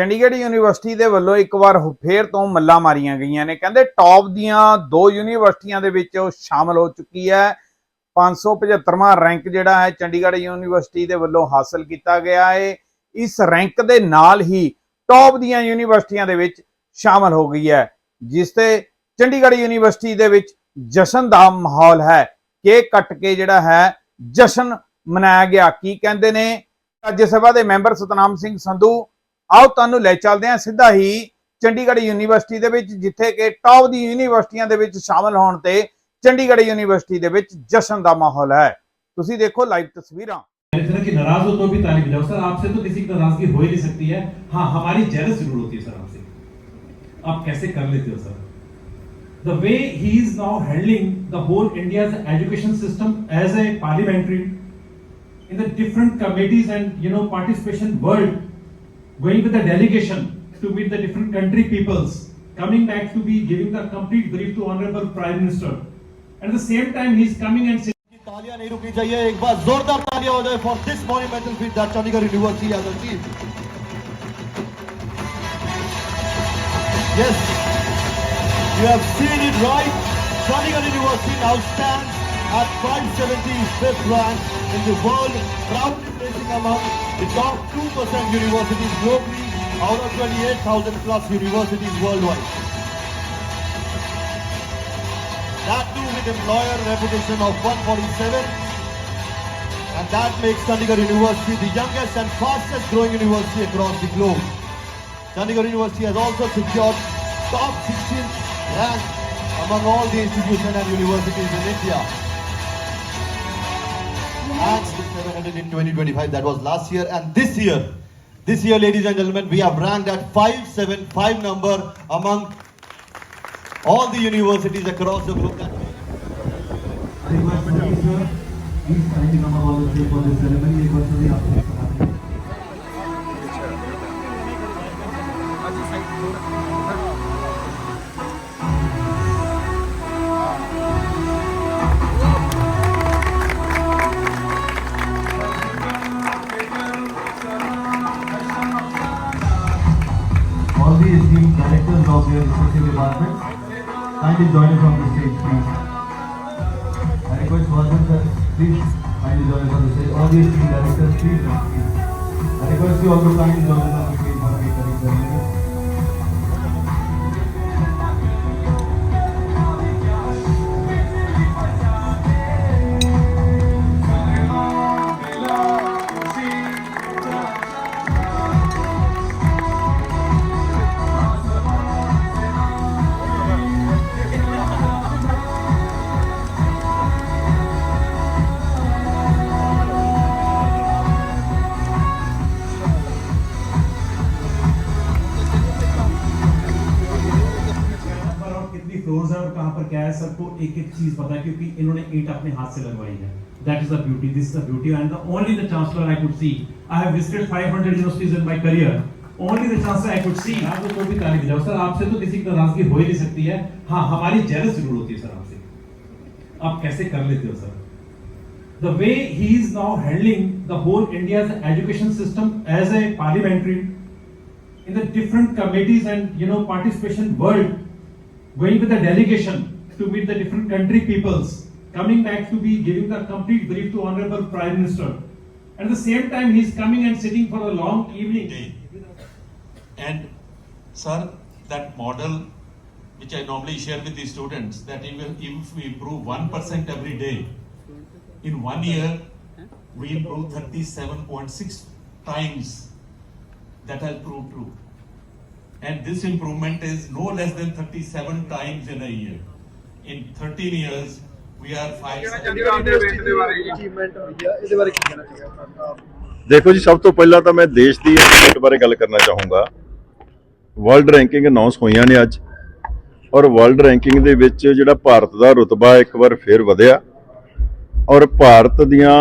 Chandigarh university ਦੇ ਵੱਲੋਂ ਇੱਕ ਵਾਰ ਫੇਰ ਤੋਂ ਮੱਲਾਂ ਮਾਰੀਆਂ ਗਈਆਂ ਨੇ। ਕਹਿੰਦੇ ਟੌਪ ਦੀਆਂ ਦੋ ਯੂਨੀਵਰਸਿਟੀਆਂ ਦੇ ਵਿੱਚ ਉਹ ਸ਼ਾਮਲ ਹੋ ਚੁੱਕੀ ਹੈ। 575ਵਾਂ ਰੈਂਕ ਜਿਹੜਾ ਹੈ ਚੰਡੀਗੜ੍ਹ ਯੂਨੀਵਰਸਿਟੀ ਦੇ ਵੱਲੋਂ ਹਾਸਲ ਕੀਤਾ ਗਿਆ ਹੈ। ਇਸ ਰੈਂਕ ਦੇ ਨਾਲ ਹੀ ਟੌਪ ਦੀਆਂ ਯੂਨੀਵਰਸਿਟੀਆਂ ਦੇ ਵਿੱਚ ਸ਼ਾਮਲ ਹੋ ਗਈ ਹੈ, ਜਿਸ ਤੇ ਚੰਡੀਗੜ੍ਹ ਯੂਨੀਵਰਸਿਟੀ ਦੇ ਵਿੱਚ ਜਸ਼ਨ ਦਾ ਮਾਹੌਲ ਹੈ। ਕੇਕ ਕੱਟ ਕੇ ਜਿਹੜਾ ਹੈ ਜਸ਼ਨ ਮਨਾਇਆ ਗਿਆ। ਕੀ ਕਹਿੰਦੇ ਨੇ? ਰਾਜ ਸਭਾ ਦੇ ਮੈਂਬਰ ਸਤਨਾਮ ਸਿੰਘ ਸੰਧੂ ਆਓ ਤੁਹਾਨੂੰ ਲੈ ਚੱਲਦੇ ਹਾਂ ਸਿੱਧਾ ਹੀ ਚੰਡੀਗੜ੍ਹ ਯੂਨੀਵਰਸਿਟੀ ਦੇ ਵਿੱਚ ਜਿੱਥੇ ਕਿ ਟੌਪ ਦੀ ਯੂਨੀਵਰਸਿਟੀਆਂ ਦੇ ਵਿੱਚ ਸ਼ਾਮਲ ਹੋਣ ਤੇ ਚੰਡੀਗੜ੍ਹ ਯੂਨੀਵਰਸਿਟੀ ਦੇ ਵਿੱਚ ਜਸ਼ਨ ਦਾ ਮਾਹੌਲ ਹੈ ਤੁਸੀਂ ਦੇਖੋ ਲਾਈਵ ਤਸਵੀਰਾਂ इस तरह की नाराज हो तो भी ताली बजाओ सर आपसे तो किसी की नाराजगी हो ही नहीं सकती है हाँ हमारी जेलस जरूर होती है सर आपसे आप कैसे कर लेते हो sir the way he is now handling the whole India's education system as a parliamentary in the different committees and you know participation world going with the delegation to meet the different country peoples coming back to be giving the complete brief to honorable prime minister and at the same time he is coming and saying की तालियां नहीं रुकनी चाहिए एक बार जोरदार तालियां हो जाए for this monumental feat that Chandigarh university has achieved yes you have seen it right chandigarh university now stands at 575th rank in the world proudly placing among the top 2% universities globally out of 28000 plus universities worldwide that too with employer reputation of 147 and that makes Chandigarh University the youngest and fastest growing university across the globe. Chandigarh University has also secured top 16th rank among all the institutions and universities in India acts which never ended in 2025. That was last year and this year. This year, ladies and gentlemen, we have ranked at 575 number among all the universities across the globe. Thank you. Kindly join us on the stage, please. I request Vardhan sir, please kindly join us on the stage. All the esteemed directors, please. I request you all to kindly join us on the stage for the floors है और कहाँ पर क्या है, सबको एक एक चीज़ पता है, क्योंकि इन्होंने ईंट अपने हाथ से लगवाई है। That is the beauty this is the beauty and the only the chancellor I could see I have visited 500 universities in my career only the chancellor I could see आप तो भी ताली बजाओ सर, आपसे तो किसी की नाराज़गी हो ही नहीं सकती है। हाँ हमारी जेलस ज़रूर होती है, सर, आपसे। आप कैसे कर लेते हो, sir? The way he is now handling the whole India's education system as a parliamentary in the different committees and, you know, participation world going with the delegation to meet the different country peoples coming back to be giving the complete brief to honorable prime minister at the same time he is coming and sitting for a long evening day. And sir, that model which I normally share with the students, that even if we improve one percent every day, in one year, we improve thirty-seven point six times. That has proved true. And this improvement is no less than thirty-seven times in a year. In thirteen years, we are five. ਦੇਖੋ ਜੀ ਸਭ ਤੋਂ ਪਹਿਲਾਂ ਤਾਂ ਮੈਂ ਦੇਸ਼ ਦੀ achievement ਬਾਰੇ ਗੱਲ ਕਰਨਾ ਚਾਹੂੰਗਾ। ਵਰਲਡ ਰੈਂਕਿੰਗ ਅਨਾਉਂਸ ਹੋਈਆਂ ਨੇ ਅੱਜ। ਔਰ ਵਰਲਡ ਰੈਂਕਿੰਗ ਦੇ ਵਿੱਚ ਜਿਹੜਾ ਭਾਰਤ ਦਾ ਰੁਤਬਾ ਇੱਕ ਵਾਰ ਫੇਰ ਵਧਿਆ। ਔਰ ਭਾਰਤ ਦੀਆਂ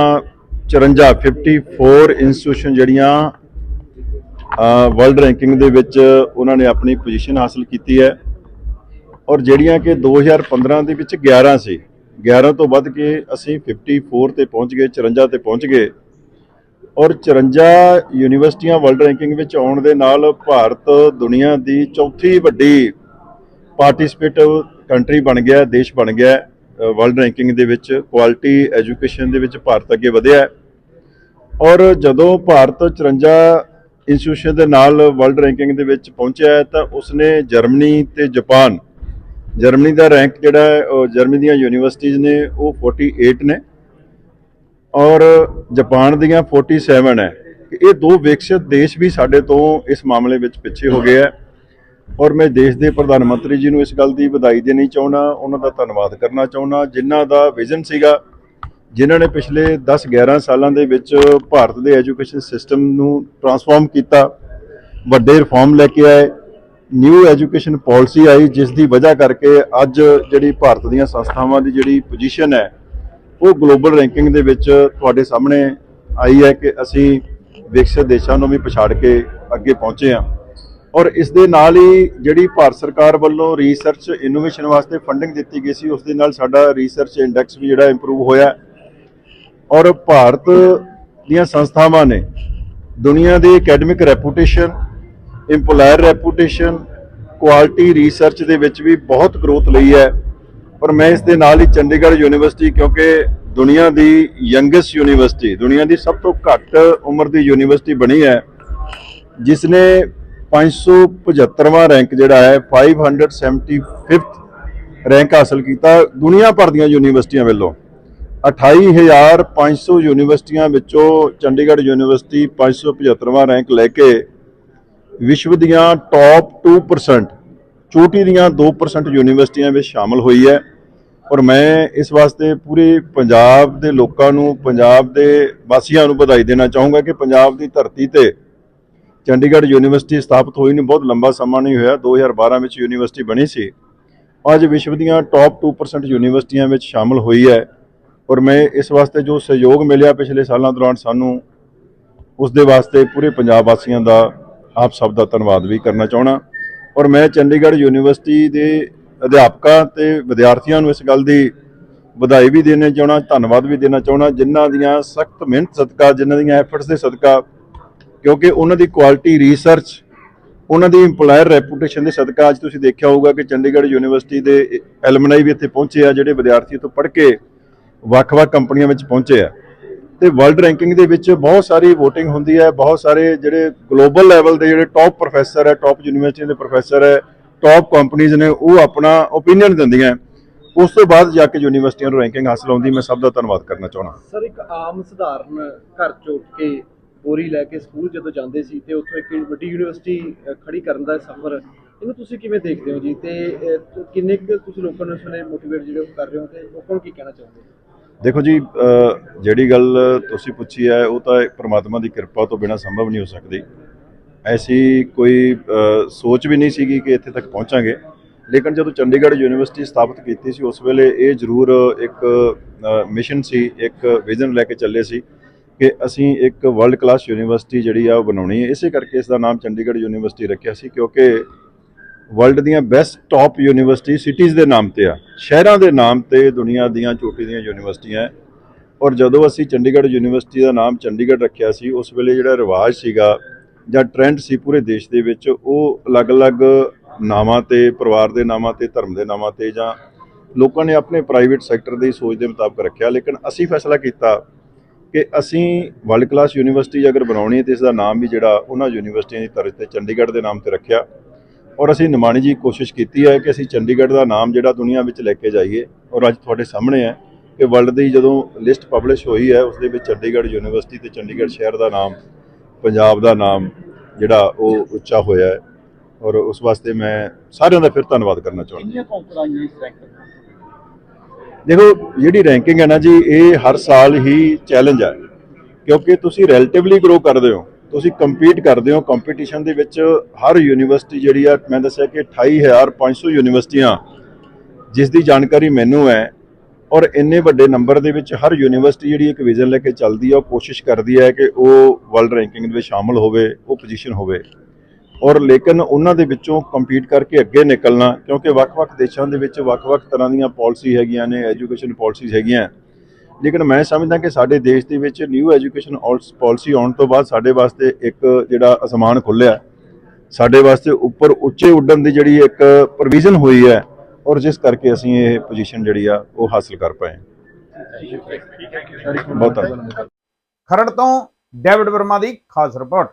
54 54 ਇੰਸਟੀਟਿਊਸ਼ਨ ਜਿਹੜੀਆਂ ਵਰਲਡ ਰੈਂਕਿੰਗ ਦੇ ਵਿੱਚ ਉਹਨਾਂ ਨੇ ਆਪਣੀ ਪੋਜੀਸ਼ਨ ਹਾਸਲ ਕੀਤੀ ਹੈ। ਔਰ ਜਿਹੜੀਆਂ ਕਿ 2015 ਦੇ ਵਿੱਚ 11 ਸੀ 11 ਤੋਂ ਵੱਧ ਕੇ ਅਸੀਂ 54 ਤੇ ਪਹੁੰਚ ਗਏ 54 ਤੇ ਪਹੁੰਚ ਗਏ। ਔਰ 54 ਯੂਨੀਵਰਸਿਟੀਆਂ ਵਰਲਡ ਰੈਂਕਿੰਗ ਵਿੱਚ ਆਉਣ ਦੇ ਨਾਲ ਭਾਰਤ ਦੁਨੀਆ ਦੀ ਚੌਥੀ ਵੱਡੀ ਪਾਰਟਿਸਿਪੇਟਿਵ ਕੰਟਰੀ ਬਣ ਗਿਆ, ਦੇਸ਼ ਬਣ ਗਿਆ। ਵਰਲਡ ਰੈਂਕਿੰਗ ਦੇ ਵਿੱਚ ਕੁਆਲਿਟੀ ਐਜੂਕੇਸ਼ਨ ਦੇ ਵਿੱਚ ਭਾਰਤ ਅੱਗੇ ਵਧਿਆ। ਔਰ ਜਦੋਂ ਭਾਰਤ 54 ਇੰਸਟੀਟਿਊਸ਼ਨ ਦੇ ਨਾਲ ਵਰਲਡ ਰੈਂਕਿੰਗ ਦੇ ਵਿੱਚ ਪਹੁੰਚਿਆ ਹੈ, ਤਾਂ ਉਸਨੇ ਜਰਮਨੀ ਤੇ ਜਾਪਾਨ ਜਰਮਨੀ ਦਾ ਰੈਂਕ ਜਿਹੜਾ ਹੈ, ਉਹ ਜਰਮਨੀ ਦੀਆਂ ਯੂਨੀਵਰਸਿਟੀਜ਼ ਨੇ, ਉਹ 48 ਨੇ ਔਰ ਜਾਪਾਨ ਦੀਆਂ 47 ਹੈ। ਇਹ ਦੋ ਵਿਕਸਿਤ ਦੇਸ਼ ਵੀ ਸਾਡੇ ਤੋਂ ਇਸ ਮਾਮਲੇ ਵਿੱਚ ਪਿੱਛੇ ਹੋ ਗਏ ਹੈ। ਔਰ ਮੈਂ ਦੇਸ਼ ਦੇ ਪ੍ਰਧਾਨ ਮੰਤਰੀ ਜੀ ਨੂੰ ਇਸ ਗੱਲ ਦੀ ਵਧਾਈ ਦੇਣੀ ਚਾਹੁੰਦਾ, ਉਹਨਾਂ ਦਾ ਧੰਨਵਾਦ ਕਰਨਾ ਚਾਹੁੰਦਾ, ਜਿਨ੍ਹਾਂ ਦਾ ਵਿਜ਼ਨ ਸੀਗਾ ਜਿਨ੍ਹਾਂ ਨੇ ਪਿਛਲੇ 10-11 ਸਾਲਾਂ ਦੇ ਵਿੱਚ ਭਾਰਤ ਦੇ ਐਜੂਕੇਸ਼ਨ ਸਿਸਟਮ ਨੂੰ ਟਰਾਂਸਫਾਰਮ ਕੀਤਾ, ਵੱਡੇ ਰਿਫਾਰਮ ਲੈ ਕੇ ਆਏ, ਨਿਊ ਐਜੂਕੇਸ਼ਨ ਪਾਲਿਸੀ ਆਈ, ਜਿਸ ਦੀ ਵਜ੍ਹਾ ਕਰਕੇ ਅੱਜ ਜਿਹੜੀ ਭਾਰਤ ਦੀਆਂ ਸੰਸਥਾਵਾਂ ਦੀ ਜਿਹੜੀ ਪੋਜੀਸ਼ਨ ਹੈ, ਉਹ ਗਲੋਬਲ ਰੈਂਕਿੰਗ ਦੇ ਵਿੱਚ ਤੁਹਾਡੇ ਸਾਹਮਣੇ ਆਈ ਹੈ ਕਿ ਅਸੀਂ ਵਿਕਸਿਤ ਦੇਸ਼ਾਂ ਨੂੰ ਵੀ ਪਛਾੜ ਕੇ ਅੱਗੇ ਪਹੁੰਚੇ ਹਾਂ। ਔਰ ਇਸ ਦੇ ਨਾਲ ਹੀ ਜਿਹੜੀ ਭਾਰਤ ਸਰਕਾਰ ਵੱਲੋਂ ਰਿਸਰਚ ਇਨੋਵੇਸ਼ਨ ਵਾਸਤੇ ਫੰਡਿੰਗ ਦਿੱਤੀ ਗਈ ਸੀ, ਉਸ ਦੇ ਨਾਲ ਸਾਡਾ ਰਿਸਰਚ ਇੰਡੈਕਸ ਵੀ ਜਿਹੜਾ ਇੰਪਰੂਵ ਹੋਇਆ। ਔਰ ਭਾਰਤ ਦੀਆਂ ਸੰਸਥਾਵਾਂ ਨੇ ਦੁਨੀਆ ਦੀ academic reputation employer reputation quality research ਦੇ ਵਿੱਚ ਵੀ ਬਹੁਤ ਗਰੋਥ ਲਈ ਹੈ। ਔਰ ਮੈਂ ਇਸ ਦੇ ਨਾਲ ਹੀ ਚੰਡੀਗੜ੍ਹ ਯੂਨੀਵਰਸਿਟੀ ਕਿਉਂਕਿ ਦੁਨੀਆ ਦੀ ਯੰਗੈਸਟ ਯੂਨੀਵਰਸਿਟੀ, ਦੁਨੀਆ ਦੀ ਸਭ ਤੋਂ ਘੱਟ ਉਮਰ ਦੀ ਯੂਨੀਵਰਸਿਟੀ ਬਣੀ ਹੈ ਜਿਸ ਨੇ 575ਵਾਂ ਰੈਂਕ ਜਿਹੜਾ ਹੈ 575th ਰੈਂਕ ਹਾਸਲ ਕੀਤਾ ਦੁਨੀਆ ਭਰ ਦੀਆਂ ਯੂਨੀਵਰਸਿਟੀਆਂ ਵੱਲੋਂ। 28500 ਯੂਨੀਵਰਸਿਟੀਆਂ ਵਿੱਚੋਂ ਚੰਡੀਗੜ੍ਹ ਯੂਨੀਵਰਸਿਟੀ 575ਵਾਂ ਰੈਂਕ ਲੈ ਕੇ ਵਿਸ਼ਵ ਦੀਆਂ ਟੌਪ 2% ਚੋਟੀ ਦੀਆਂ 2% ਯੂਨੀਵਰਸਿਟੀਆਂ ਵਿੱਚ ਸ਼ਾਮਲ ਹੋਈ ਹੈ। ਔਰ ਮੈਂ ਇਸ ਵਾਸਤੇ ਪੂਰੇ ਪੰਜਾਬ ਦੇ ਲੋਕਾਂ ਨੂੰ, ਪੰਜਾਬ ਦੇ ਵਾਸੀਆਂ ਨੂੰ ਵਧਾਈ ਦੇਣਾ ਚਾਹੂੰਗਾ ਕਿ ਪੰਜਾਬ ਦੀ ਧਰਤੀ ਤੇ ਚੰਡੀਗੜ੍ਹ ਯੂਨੀਵਰਸਿਟੀ ਸਥਾਪਿਤ ਹੋਈ ਨੂੰ ਬਹੁਤ ਲੰਬਾ ਸਮਾਂ ਨਹੀਂ ਹੋਇਆ। 2012 ਵਿੱਚ ਯੂਨੀਵਰਸਿਟੀ ਬਣੀ ਸੀ। ਅੱਜ ਵਿਸ਼ਵ ਦੀਆਂ ਟੌਪ 2% ਯੂਨੀਵਰਸਿਟੀਆਂ ਵਿੱਚ ਸ਼ਾਮਲ ਹੋਈ ਹੈ। ਔਰ ਮੈਂ ਇਸ ਵਾਸਤੇ ਜੋ ਸਹਿਯੋਗ ਮਿਲਿਆ ਪਿਛਲੇ ਸਾਲਾਂ ਦੌਰਾਨ ਸਾਨੂੰ, ਉਸ ਦੇ ਵਾਸਤੇ ਪੂਰੇ ਪੰਜਾਬ ਵਾਸੀਆਂ ਦਾ ਆਪ ਸਭ ਦਾ ਧੰਨਵਾਦ ਵੀ ਕਰਨਾ ਚਾਹਣਾ ਔਰ ਮੈਂ ਚੰਡੀਗੜ੍ਹ ਯੂਨੀਵਰਸਿਟੀ ਦੇ ਅਧਿਆਪਕਾਂ ਤੇ ਵਿਦਿਆਰਥੀਆਂ ਨੂੰ ਇਸ ਗੱਲ ਦੀ ਵਧਾਈ ਵੀ ਦੇਣਾ ਚਾਹਣਾ ਧੰਨਵਾਦ ਵੀ ਦੇਣਾ ਚਾਹਣਾ ਜਿਨ੍ਹਾਂ ਦੀਆਂ ਸਖਤ ਮਿਹਨਤ ਸਦਕਾ, ਜਿਨ੍ਹਾਂ ਦੀਆਂ ਐਫਰਟਸ ਦੇ ਸਦਕਾ, ਕਿਉਂਕਿ ਉਹਨਾਂ ਦੀ ਕੁਆਲਿਟੀ ਰਿਸਰਚ ਉਹਨਾਂ ਦੀ ਇੰਪਲਾਇਰ ਰੈਪੂਟੇਸ਼ਨ ਦੇ ਸਦਕਾ ਅੱਜ ਤੁਸੀਂ ਦੇਖਿਆ ਹੋਊਗਾ ਕਿ ਚੰਡੀਗੜ੍ਹ ਯੂਨੀਵਰਸਿਟੀ ਦੇ ਐਲਮਨਾਈ ਵੀ ਇੱਥੇ ਪਹੁੰਚੇ ਆ, ਜਿਹੜੇ ਵਿਦਿਆਰਥੀ ਤੋਂ ਪੜ੍ਹ ਕੇ ਵੱਖ-ਵੱਖ ਕੰਪਨੀਆਂ ਵਿੱਚ ਪਹੁੰਚੇ ਆ। ਤੇ ਵਰਲਡ ਰੈਂਕਿੰਗ ਦੇ ਵਿੱਚ ਬਹੁਤ ਸਾਰੀ VOTING ਹੁੰਦੀ ਹੈ, ਬਹੁਤ ਸਾਰੇ ਜਿਹੜੇ ਗਲੋਬਲ ਲੈਵਲ ਦੇ ਜਿਹੜੇ ਟੌਪ ਪ੍ਰੋਫੈਸਰ ਹੈ ਟੌਪ ਯੂਨੀਵਰਸਿਟੀ ਦੇ ਪ੍ਰੋਫੈਸਰ ਹੈ ਟੌਪ ਕੰਪਨੀਆਂ ਨੇ ਉਹ ਆਪਣਾ ਓਪੀਨੀਅਨ ਦਿੰਦੀਆਂ ਉਸ ਤੋਂ ਬਾਅਦ ਜਾ ਕੇ ਯੂਨੀਵਰਸਿਟੀਆਂ ਨੂੰ ਰੈਂਕਿੰਗ ਹਾਸਲ ਹੁੰਦੀ ਮੈਂ ਸਭ ਦਾ ਧੰਨਵਾਦ ਕਰਨਾ ਚਾਹੁੰਦਾ ਸਰ, ਇੱਕ ਆਮ ਸਧਾਰਨ ਘਰ ਚੋਂ ਉੱਠ ਕੇ ਬੋਰੀ ਲੈ ਕੇ ਸਕੂਲ ਜਦੋਂ ਜਾਂਦੇ ਸੀ ਤੇ ਉੱਥੋਂ ਇੱਕ ਵੱਡੀ ਯੂਨੀਵਰਸਿਟੀ ਖੜੀ ਕਰਨ ਦਾ ਸਫ਼ਰ, ਇਹਨੂੰ ਤੁਸੀਂ ਕਿਵੇਂ ਦੇਖਦੇ ਹੋ ਜੀ? ਤੇ ਕਿੰਨੇ ਕੁ ਤੁਸੀਂ ਲੋਕਾਂ ਨੂੰ ਇਸ ਵੇਲੇ ਮੋਟੀਵੇਟ ਜਿਹੜੇ ਉਹ ਕਰ ਰਹੇ ਹੋ ਤੇ ਲੋਕਾਂ ਨੂੰ ਕੀ ਕਹਿਣਾ ਚਾਹੁੰਦੇ? ਹੋ ਦੇਖੋ ਜੀ ਜਿਹੜੀ ਗੱਲ ਤੁਸੀਂ ਪੁੱਛੀ ਹੈ, ਉਹ ਤਾਂ ਪ੍ਰਮਾਤਮਾ ਦੀ ਕਿਰਪਾ ਤੋਂ ਬਿਨਾਂ ਸੰਭਵ ਨਹੀਂ ਹੋ ਸਕਦੀ। ਐਸੀ ਕੋਈ ਸੋਚ ਵੀ ਨਹੀਂ ਸੀਗੀ ਕਿ ਇੱਥੇ ਤੱਕ ਪਹੁੰਚਾਂਗੇ। ਲੇਕਿਨ ਜਦੋਂ ਚੰਡੀਗੜ੍ਹ ਯੂਨੀਵਰਸਿਟੀ ਸਥਾਪਿਤ ਕੀਤੀ ਸੀ, ਉਸ ਵੇਲੇ ਇਹ ਜ਼ਰੂਰ ਇੱਕ ਮਿਸ਼ਨ ਸੀ, ਇੱਕ ਵਿਜ਼ਨ ਲੈ ਕੇ ਚੱਲੇ ਸੀ ਕਿ ਅਸੀਂ ਇੱਕ ਵਰਲਡ ਕਲਾਸ ਯੂਨੀਵਰਸਿਟੀ ਜਿਹੜੀ ਆ ਉਹ ਬਣਾਉਣੀ ਹੈ। ਇਸੇ ਕਰਕੇ ਇਸ ਦਾ ਨਾਮ ਚੰਡੀਗੜ੍ਹ ਯੂਨੀਵਰਸਿਟੀ ਰੱਖਿਆ ਸੀ, ਕਿਉਂਕਿ ਵਰਲਡ ਦੀਆਂ ਬੈਸਟ ਟਾਪ ਯੂਨੀਵਰਸਿਟੀ ਸਿਟੀਜ਼ ਦੇ ਨਾਮ ਤੇ ਆ। ਸ਼ਹਿਰਾਂ ਦੇ ਨਾਮ ਤੇ ਦੁਨੀਆ ਦੀਆਂ ਚੋਟੀ ਦੀਆਂ ਯੂਨੀਵਰਸਿਟੀਆਂ ਹੈ ਔਰ ਜਦੋਂ ਅਸੀਂ ਚੰਡੀਗੜ੍ਹ ਯੂਨੀਵਰਸਿਟੀ ਦਾ ਨਾਮ ਚੰਡੀਗੜ੍ਹ ਰੱਖਿਆ ਸੀ, ਉਸ ਵੇਲੇ ਜਿਹੜਾ ਰਿਵਾਜ ਸੀਗਾ ਜਾਂ ਟ੍ਰੈਂਡ ਸੀ ਪੂਰੇ ਦੇਸ਼ ਦੇ ਵਿੱਚ, ਉਹ ਅਲੱਗ-ਅਲੱਗ ਨਾਵਾਂ ਤੇ, ਪਰਿਵਾਰ ਦੇ ਨਾਵਾਂ ਤੇ, ਧਰਮ ਦੇ ਨਾਵਾਂ ਤੇ ਜਾਂ ਲੋਕਾਂ ਨੇ ਆਪਣੇ ਪ੍ਰਾਈਵੇਟ ਸੈਕਟਰ ਦੀ ਸੋਚ ਦੇ ਮੁਤਾਬਕ ਰੱਖਿਆ। ਲੇਕਿਨ ਅਸੀਂ ਫੈਸਲਾ ਕੀਤਾ ਕਿ ਅਸੀਂ ਵਰਲਡ ਕਲਾਸ ਯੂਨੀਵਰਸਿਟੀ ਅਗਰ ਬਣਾਉਣੀ ਹੈ ਤੇ ਇਸ ਦਾ ਨਾਮ ਵੀ ਜਿਹੜਾ ਉਹਨਾਂ ਯੂਨੀਵਰਸਿਟੀਆਂ ਦੀ ਤਰਜ਼ ਤੇ ਚੰਡੀਗੜ੍ਹ ਦੇ ਨਾਮ ਤੇ ਰੱਖਿਆ। ਔਰ ਅਸੀਂ ਨਿਮਾਣੀ ਜੀ ਕੋਸ਼ਿਸ਼ ਕੀਤੀ ਹੈ ਕਿ ਅਸੀਂ ਚੰਡੀਗੜ੍ਹ ਦਾ ਨਾਮ ਜਿਹੜਾ ਦੁਨੀਆ ਵਿੱਚ ਲੈ ਕੇ ਜਾਈਏ ਔਰ ਅੱਜ ਤੁਹਾਡੇ ਸਾਹਮਣੇ ਹੈ ਕਿ ਵਰਲਡ ਦੀ ਜਦੋਂ ਲਿਸਟ ਪਬਲਿਸ਼ ਹੋਈ ਹੈ ਉਸ ਦੇ ਵਿੱਚ ਚੰਡੀਗੜ੍ਹ ਯੂਨੀਵਰਸਿਟੀ ਤੇ ਚੰਡੀਗੜ੍ਹ ਸ਼ਹਿਰ ਦਾ ਨਾਮ ਪੰਜਾਬ ਦਾ ਨਾਮ ਜਿਹੜਾ ਉਹ ਉੱਚਾ ਹੋਇਆ ਹੈ ਔਰ ਉਸ ਵਾਸਤੇ ਮੈਂ ਸਾਰਿਆਂ ਦਾ ਫਿਰ ਧੰਨਵਾਦ ਕਰਨਾ ਚਾਹੁੰਦਾ। ਦੇਖੋ ਜਿਹੜੀ ਰੈਂਕਿੰਗ ਹੈ ਨਾ ਜੀ ਇਹ ਹਰ ਸਾਲ ਹੀ ਚੈਲੰਜ ਹੈ ਕਿਉਂਕਿ ਤੁਸੀਂ ਰਿਲੇਟਿਵਲੀ ਗਰੋ ਕਰਦੇ ਹੋ। ਤੁਸੀਂ ਕੰਪੀਟ ਕਰਦੇ ਹੋ ਕੰਪੀਟੀਸ਼ਨ ਦੇ ਵਿੱਚ ਹਰ ਯੂਨੀਵਰਸਿਟੀ ਜਿਹੜੀ ਆ, ਮੈਂ ਦੱਸਿਆ ਕਿ 28500 ਯੂਨੀਵਰਸਿਟੀਆਂ ਜਿਸ ਦੀ ਜਾਣਕਾਰੀ ਮੈਨੂੰ ਹੈ, ਔਰ ਇੰਨੇ ਵੱਡੇ ਨੰਬਰ ਦੇ ਵਿੱਚ ਹਰ ਯੂਨੀਵਰਸਿਟੀ ਜਿਹੜੀ ਇੱਕ ਵਿਜ਼ਨ ਲੈ ਕੇ ਚੱਲਦੀ ਆ, ਉਹ ਕੋਸ਼ਿਸ਼ ਕਰਦੀ ਹੈ ਕਿ ਉਹ ਵਰਲਡ ਰੈਂਕਿੰਗ ਦੇ ਵਿੱਚ ਸ਼ਾਮਲ ਹੋਵੇ, ਉਹ ਪੋਜੀਸ਼ਨ ਹੋਵੇ। ਔਰ ਲੇਕਿਨ ਉਹਨਾਂ ਦੇ ਵਿੱਚੋਂ ਕੰਪੀਟ ਕਰਕੇ ਅੱਗੇ ਨਿਕਲਣਾ, ਕਿਉਂਕਿ ਵੱਖ-ਵੱਖ ਦੇਸ਼ਾਂ ਦੇ ਵਿੱਚ ਵੱਖ-ਵੱਖ ਤਰ੍ਹਾਂ ਦੀਆਂ ਪਾਲਿਸੀ ਹੈਗੀਆਂ ਨੇ ਐਜੂਕੇਸ਼ਨ ਪਾਲਿਸੀਜ਼ ਹੈਗੀਆਂ ਲੇਕਿਨ ਮੈਂ ਸਮਝਦਾ ਕਿ ਸਾਡੇ ਦੇਸ਼ ਦੇ ਵਿੱਚ ਨਿਊ ਐਜੂਕੇਸ਼ਨ ਪਾਲਿਸੀ ਆਉਣ ਤੋਂ ਬਾਅਦ ਸਾਡੇ ਵਾਸਤੇ ਇੱਕ ਜਿਹੜਾ ਅਸਮਾਨ ਖੁੱਲਿਆ ਸਾਡੇ ਵਾਸਤੇ ਉੱਪਰ ਉੱਚੇ ਉੱਡਣ ਦੀ ਜਿਹੜੀ ਇੱਕ ਪ੍ਰੋਵੀਜ਼ਨ ਹੋਈ ਹੈ ਔਰ ਜਿਸ ਕਰਕੇ ਅਸੀਂ ਇਹ ਪੋਜੀਸ਼ਨ ਜਿਹੜੀ ਆ ਉਹ ਹਾਸਲ ਕਰ ਪਾਏ ਬਹੁਤ ਧੰਨਵਾਦ। ਖਰੜ ਤੋਂ ਡੇਵਿਡ ਵਰਮਾ ਦੀ ਖਾਸ ਰਿਪੋਰਟ।